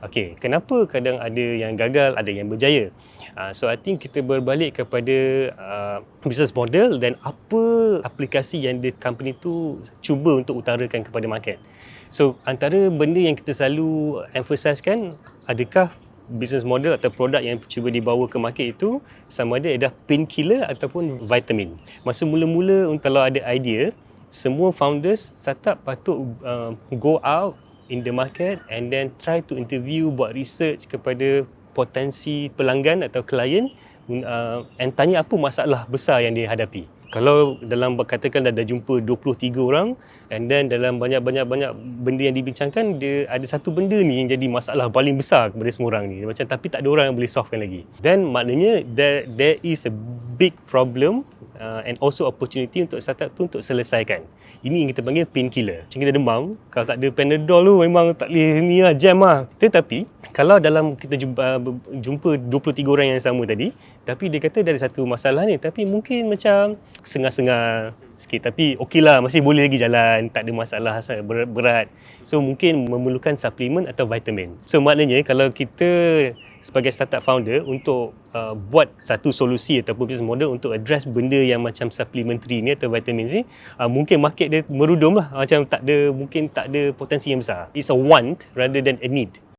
Okay, kenapa kadang ada yang gagal, ada yang berjaya? Uh, so I think kita berbalik kepada uh, business model dan apa aplikasi yang the company tu cuba untuk utarakan kepada market. So antara benda yang kita selalu emphasize kan adakah business model atau produk yang cuba dibawa ke market itu sama ada adalah painkiller ataupun vitamin. Masa mula-mula kalau ada idea, semua founders startup patut uh, go out in the market and then try to interview buat research kepada potensi pelanggan atau klien uh, and tanya apa masalah besar yang dia hadapi. Kalau dalam katakan dah, dah jumpa 23 orang and then dalam banyak-banyak-banyak benda yang dibincangkan dia ada satu benda ni yang jadi masalah paling besar kepada semua orang ni macam tapi tak ada orang yang boleh solvekan lagi. Then maknanya there, there is a big problem uh, and also opportunity untuk startup tu untuk selesaikan. Ini yang kita panggil painkiller. Macam kita demam, kalau tak ada Panadol tu memang tak boleh ni lah, jam lah. Tetapi kalau dalam kita jumpa, jumpa 23 orang yang sama tadi, tapi dia kata ada satu masalah ni tapi mungkin macam sengah-sengah sikit. Tapi okey lah masih boleh lagi jalan. Tak ada masalah berat. So mungkin memerlukan suplemen atau vitamin. So maknanya kalau kita sebagai startup founder untuk uh, buat satu solusi ataupun business model untuk address benda yang macam supplementary ni atau vitamin ni uh, mungkin market dia merudum lah. Macam tak ada mungkin tak ada potensi yang besar. It's a want rather than a need